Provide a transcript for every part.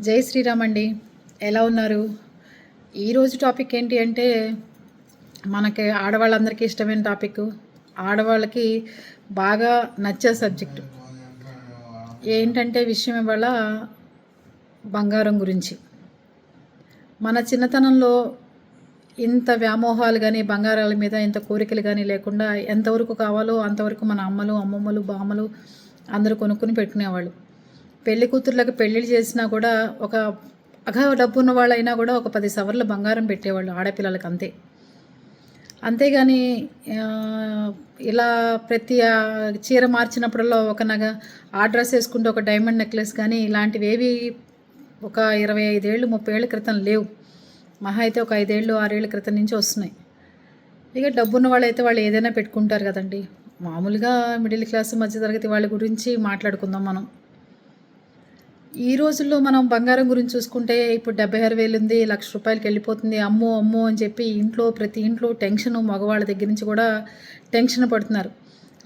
జై శ్రీరామ్ అండి. ఎలా ఉన్నారు? ఈరోజు టాపిక్ ఏంటి అంటే మనకి ఆడవాళ్ళందరికీ ఇష్టమైన టాపిక్. ఆడవాళ్ళకి బాగా నచ్చే సబ్జెక్టు. ఏంటంటే విషయం ఇవాళ బంగారం గురించి. మన చిన్నతనంలో ఇంత వ్యామోహాలు కానీ బంగారాల మీద ఇంత కోరికలు కానీ లేకుండా ఎంతవరకు కావాలో అంతవరకు మన అమ్మలు అమ్మమ్మలు బామ్మలు అందరూ కొనుక్కుని పెట్టుకునేవాళ్ళు. పెళ్ళి కూతుర్లకు పెళ్ళిళ్ళు చేసినా కూడా ఒక అఘ డబ్బు ఉన్న వాళ్ళైనా కూడా ఒక పది సవర్లు బంగారం పెట్టేవాళ్ళు ఆడపిల్లలకి అంతే. అంతేగాని ఇలా ప్రతి చీర మార్చినప్పుడల్లా ఒక నగ ఆ డ్రెస్ వేసుకుంటే ఒక డైమండ్ నెక్లెస్ కానీ ఇలాంటివి ఏవి ఒక ఇరవై ఐదేళ్ళు ముప్పై ఏళ్ళ క్రితం లేవు. మహా అయితే ఒక ఐదేళ్ళు ఆరేళ్ళ క్రితం నుంచి వస్తున్నాయి. ఇక డబ్బున్న వాళ్ళైతే వాళ్ళు ఏదైనా పెట్టుకుంటారు కదండి. మామూలుగా మిడిల్ క్లాస్ మధ్యతరగతి వాళ్ళ గురించి మాట్లాడుకుందాం మనం. ఈ రోజుల్లో మనం బంగారం గురించి చూసుకుంటే ఇప్పుడు డెబ్బై ఆరు వేలు ఉంది లక్ష రూపాయలకి వెళ్ళిపోతుంది. అమ్మో అమ్మో అని చెప్పి ఇంట్లో ప్రతి ఇంట్లో టెన్షన్ మగవాళ్ళ దగ్గర నుంచి కూడా టెన్షన్ పడుతున్నారు.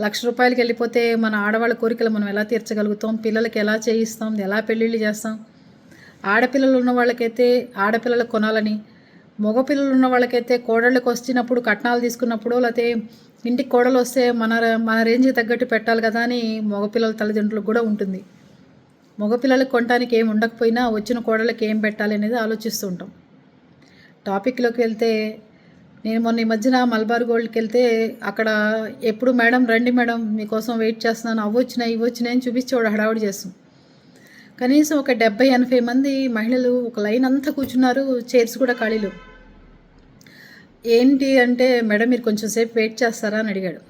లక్ష రూపాయలకి వెళ్ళిపోతే మన ఆడవాళ్ళ కోరికలు మనం ఎలా తీర్చగలుగుతాం? పిల్లలకి ఎలా చేయిస్తాం? ఎలా పెళ్ళిళ్ళు చేస్తాం? ఆడపిల్లలు ఉన్న వాళ్ళకైతే ఆడపిల్లలు కొనాలని మగపిల్లలు ఉన్న వాళ్ళకైతే కోడళ్ళకి వచ్చినప్పుడు కట్నాలు తీసుకున్నప్పుడు లేకపోతే ఇంటికి కోడలు వస్తే మన మన రేంజ్కి తగ్గట్టు పెట్టాలి కదా అని మగపిల్లల తల్లిదండ్రులకు కూడా ఉంటుంది. మగపిల్లలకు కొనడానికి ఏం ఉండకపోయినా వచ్చిన కోడలకి ఏం పెట్టాలి అనేది ఆలోచిస్తూ ఉంటాం. టాపిక్లోకి వెళ్తే నేను మొన్న ఈ మధ్యన మల్బార్ గోల్డ్కి వెళ్తే అక్కడ ఎప్పుడు మేడం రండి మేడం మీకోసం వెయిట్ చేస్తున్నాను అవి వచ్చినాయి ఇవి వచ్చినాయి అని చూపించేవాడు హడావుడి చేస్తాం. కనీసం ఒక డెబ్బై ఎనభై మంది మహిళలు ఒక లైన్ అంతా కూర్చున్నారు చైర్స్ కూడా ఖాళీలు. ఏంటి అంటే మేడం మీరు కొంచెం సేపు వెయిట్ చేస్తారా అని అడిగాడు.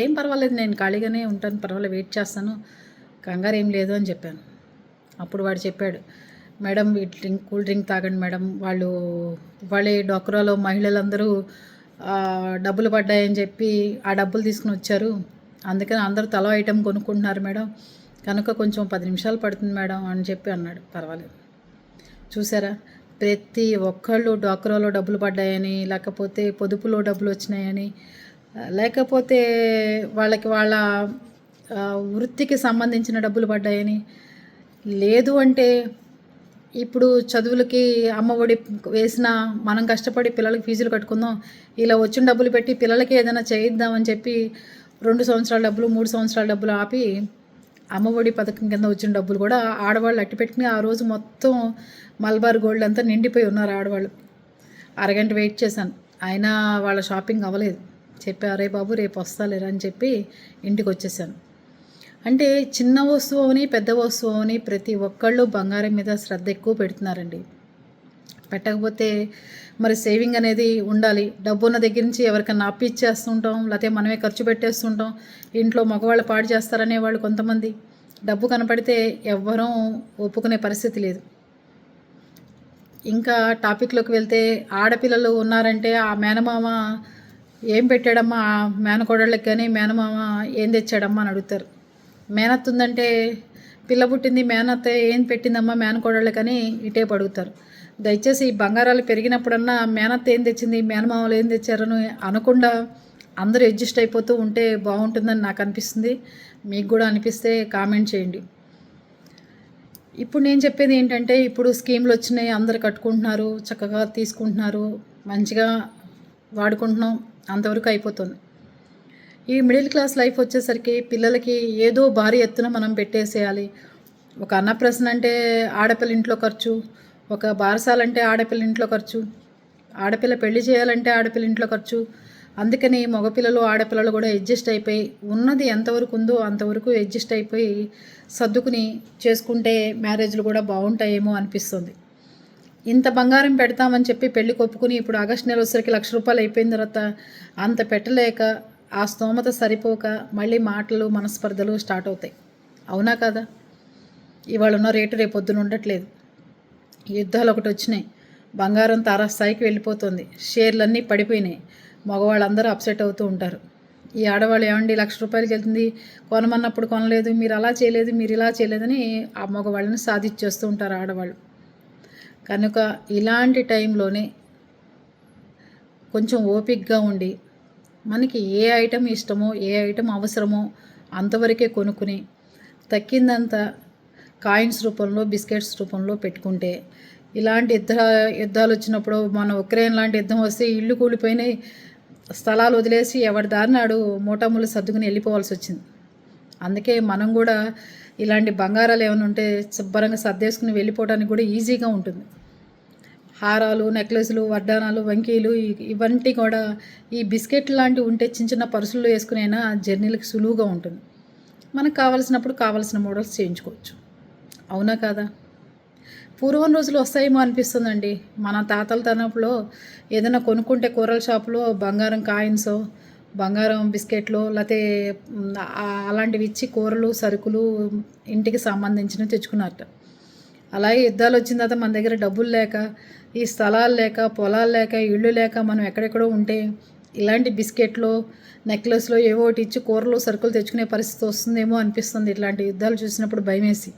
ఏం పర్వాలేదు నేను ఖాళీగానే ఉంటాను పర్వాలేదు వెయిట్ చేస్తాను కంగారు ఏం లేదు అని చెప్పాను. అప్పుడు వాడు చెప్పాడు మేడం ఈ డ్రింక్ కూల్ డ్రింక్ తాగండి మేడం. వాళ్ళు వాళ్ళే డోక్రాలో మహిళలందరూ డబ్బులు పడ్డాయని చెప్పి ఆ డబ్బులు తీసుకుని వచ్చారు. అందుకని అందరూ తల ఐటెం కొనుక్కుంటున్నారు మేడం. కనుక కొంచెం పది నిమిషాలు పడుతుంది మేడం అని చెప్పి అన్నాడు. పర్వాలేదు. చూసారా? ప్రతి ఒక్కళ్ళు డ్వాక్రాలో డబ్బులు పడ్డాయని లేకపోతే పొదుపులో డబ్బులు వచ్చినాయని లేకపోతే వాళ్ళకి వాళ్ళ వృత్తికి సంబంధించిన డబ్బులు పడ్డాయని లేదు అంటే ఇప్పుడు చదువులకి అమ్మ ఒడి వేసిన మనం కష్టపడి పిల్లలకి ఫీజులు కట్టుకుందాం ఇలా వచ్చిన డబ్బులు పెట్టి పిల్లలకి ఏదైనా చేయిద్దామని చెప్పి రెండు సంవత్సరాల డబ్బులు మూడు సంవత్సరాల డబ్బులు ఆపి అమ్మ ఒడి పథకం కింద వచ్చిన డబ్బులు కూడా ఆడవాళ్ళు అట్టి పెట్టుకుని ఆ రోజు మొత్తం మల్బార్ గోల్డ్ అంతా నిండిపోయి ఉన్నారు ఆడవాళ్ళు. అరగంట వెయిట్ చేశాను. అయినా వాళ్ళ షాపింగ్ అవ్వలేదు. చెప్పి అరే బాబు రేపు వస్తాలేరా అని చెప్పి ఇంటికి వచ్చేసాను. అంటే చిన్న వస్తువుని పెద్ద వస్తువు అని ప్రతి ఒక్కళ్ళు బంగారం మీద శ్రద్ధ ఎక్కువ పెడుతున్నారండి. పెట్టకపోతే మరి సేవింగ్ అనేది ఉండాలి. డబ్బు ఉన్న దగ్గర నుంచి ఎవరికైనా అప్పిచ్చేస్తుంటాం లేకపోతే మనమే ఖర్చు పెట్టేస్తుంటాం. ఇంట్లో మగవాళ్ళు పాడు చేస్తారనే వాళ్ళు కొంతమంది. డబ్బు కనపడితే ఎవ్వరూ ఒప్పుకునే పరిస్థితి లేదు. ఇంకా టాపిక్లోకి వెళ్తే ఆడపిల్లలు ఉన్నారంటే ఆ మేనమామ ఏం పెట్టాడమ్మా? ఆ మేనకోడళ్ళకి కానీ మేనమామ ఏం తెచ్చాడమ్మా? అని అడుగుతారు. మేనత్త ఉందంటే పిల్ల పుట్టింది మేనత్త ఏం పెట్టిందమ్మా మేనకోడళ్ళకని ఇటే అడుగుతారు దయచేసి ఈ బంగారాలు పెరిగినప్పుడన్నా మేనత్త ఏం తెచ్చింది మేనమామలు ఏం తెచ్చారని అనకుండా అందరూ అడ్జస్ట్ అయిపోతూ ఉంటే బాగుంటుందని నాకు అనిపిస్తుంది. మీకు కూడా అనిపిస్తే కామెంట్ చేయండి. ఇప్పుడు నేను చెప్పేది ఏంటంటే ఇప్పుడు స్కీమ్లు వచ్చినాయి అందరు కట్టుకుంటున్నారు చక్కగా తీసుకుంటున్నారు మంచిగా వాడుకుంటున్నాం అంతవరకు అయిపోతుంది. ఈ మిడిల్ క్లాస్ లైఫ్ వచ్చేసరికి పిల్లలకి ఏదో భారీ ఎత్తున మనం పెట్టేసేయాలి. ఒక అన్నప్రసన్న అంటే ఆడపిల్ల ఇంట్లో ఖర్చు ఒక బారసాలంటే ఆడపిల్ల ఇంట్లో ఖర్చు ఆడపిల్ల పెళ్ళి చేయాలంటే ఆడపిల్ల ఇంట్లో ఖర్చు. అందుకని మగపిల్లలు ఆడపిల్లలు కూడా అడ్జస్ట్ అయిపోయి ఉన్నది ఎంతవరకు ఉందో అంతవరకు అడ్జస్ట్ అయిపోయి సర్దుకుని చేసుకుంటే మ్యారేజ్లు కూడా బాగుంటాయేమో అనిపిస్తుంది. ఇంత బంగారం పెడతామని చెప్పి పెళ్ళి కొప్పుకుని ఇప్పుడు ఆగస్ట్ నెల వచ్చేసరికి లక్ష రూపాయలు అయిపోయిన తర్వాత అంత పెట్టలేక ఆ స్తోమత సరిపోక మళ్ళీ మాటలు మనస్పర్ధలు స్టార్ట్ అవుతాయి. అవునా కదా? ఇవాళ ఉన్న రేటు రేపొద్దున ఉండట్లేదు. యుద్ధాలు ఒకటి వచ్చినాయి. బంగారం తారాస్థాయికి వెళ్ళిపోతుంది. షేర్లన్నీ పడిపోయినాయి. మగవాళ్ళందరూ అప్సెట్ అవుతూ ఉంటారు. ఈ ఆడవాళ్ళు ఏమండి లక్ష రూపాయలకి వెళ్తుంది కొనమన్నప్పుడు కొనలేదు మీరు అలా చేయలేదు మీరు ఇలా చేయలేదని ఆ మగవాళ్ళని సాధించేస్తూ ఉంటారు ఆడవాళ్ళు. కనుక ఇలాంటి టైంలోనే కొంచెం ఓపిక్గా ఉండి మనకి ఏ ఐటెం ఇష్టమో ఏ ఐటెం అవసరమో అంతవరకే కొనుక్కుని తక్కిందంతా కాయిన్స్ రూపంలో బిస్కెట్స్ రూపంలో పెట్టుకుంటే ఇలాంటి యుద్ధ యుద్ధాలు వచ్చినప్పుడు మన ఉక్రెయిన్ లాంటి యుద్ధం వస్తే ఇల్లు కూలిపోయినాయి. స్థలాలు వదిలేసి ఎవరి దారినాడు మూటాములు సర్దుకుని వెళ్ళిపోవాల్సి వచ్చింది. అందుకే మనం కూడా ఇలాంటి బంగారాలు ఏమైనా ఉంటే శుభ్రంగా సర్దేసుకుని వెళ్ళిపోవడానికి కూడా ఈజీగా ఉంటుంది. హారాలు నెక్లెస్లు వడ్డానాలు వంకీలు ఇ- ఇవంటి కూడా ఈ బిస్కెట్ లాంటివి ఉంటే చిన్న చిన్న పర్సుల్లో వేసుకునైనా జర్నీలకు సులువుగా ఉంటుంది. మనకు కావాల్సినప్పుడు కావాల్సిన మోడల్స్ చేయించుకోవచ్చు. అవునా కాదా? పూర్వం రోజులు వస్తాయేమో అనిపిస్తుందండి. మన తాతల తనపులో ఏదైనా కొనుక్కుంటే కూరల షాపులో బంగారం కాయిన్సో బంగారం బిస్కెట్లు లేకపోతే అలాంటివి ఇచ్చి కూరలు సరుకులు ఇంటికి సంబంధించినవి తెచ్చుకున్నారట. అలాగే యుద్ధాలు వచ్చిన తర్వాత మన దగ్గర డబ్బులు లేక ఈ స్థలాలు లేక పొలాలు లేక ఇళ్ళు లేక మనం ఎక్కడెక్కడో ఉంటే ఇలాంటి బిస్కెట్లు నెక్లెస్లో ఏవో ఒకటి ఇచ్చి కూరలు సరుకులు తెచ్చుకునే పరిస్థితి వస్తుందేమో అనిపిస్తుంది ఇట్లాంటి యుద్ధాలు చూసినప్పుడు భయమేసి.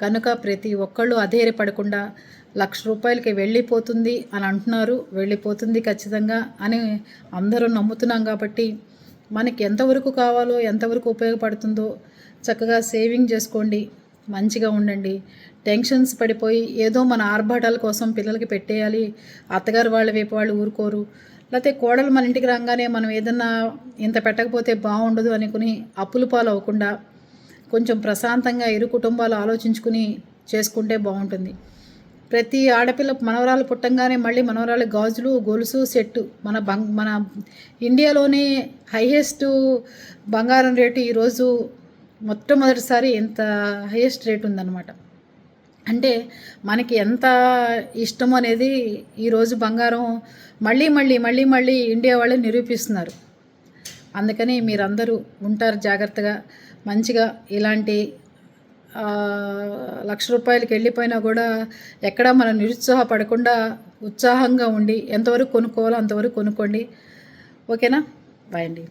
కనుక ప్రతి ఒక్కళ్ళు అధైర్యపడకుండా లక్ష రూపాయలకి వెళ్ళిపోతుంది అని అంటున్నారు. వెళ్ళిపోతుంది ఖచ్చితంగా అని అందరూ నమ్ముతున్నాం కాబట్టి మనకి ఎంతవరకు కావాలో ఎంతవరకు ఉపయోగపడుతుందో చక్కగా సేవింగ్ చేసుకోండి. మంచిగా ఉండండి. టెన్షన్స్ పడిపోయి ఏదో మన ఆర్భాటాల కోసం పిల్లలకి పెట్టేయాలి. అత్తగారు వాళ్ళ వైపు వాళ్ళు ఊరుకోరు. లేకపోతే కోడలు మన ఇంటికి రాగానే మనం ఏదన్నా ఇంత పెట్టకపోతే బాగుండదు అనుకుని అప్పుల పాలు అవ్వకుండా కొంచెం ప్రశాంతంగా ఇరు కుటుంబాలు ఆలోచించుకుని చేసుకుంటే బాగుంటుంది. ప్రతి ఆడపిల్ల మనవరాలు పుట్టంగానే మళ్ళీ మనవరాలు గాజులు గొలుసు సెట్టు మన బంగ్ మన ఇండియాలోనే హైయెస్ట్ బంగారం రేటు ఈరోజు మొట్టమొదటిసారి ఎంత హైయెస్ట్ రేట్ ఉందన్నమాట. అంటే మనకి ఎంత ఇష్టం అనేది ఈరోజు బంగారం మళ్ళీ మళ్ళీ మళ్ళీ మళ్ళీ ఇండియా వాళ్ళు నిరూపిస్తున్నారు. అందుకని మీరందరూ ఉంటారు జాగ్రత్తగా మంచిగా ఇలాంటి లక్ష రూపాయలకి వెళ్ళిపోయినా కూడా ఎక్కడా మనం నిరుత్సాహపడకుండా ఉత్సాహంగా ఉండి ఎంతవరకు కొనుక్కోవాలో అంతవరకు కొనుక్కోండి. ఓకేనా? బాయ్ అండి.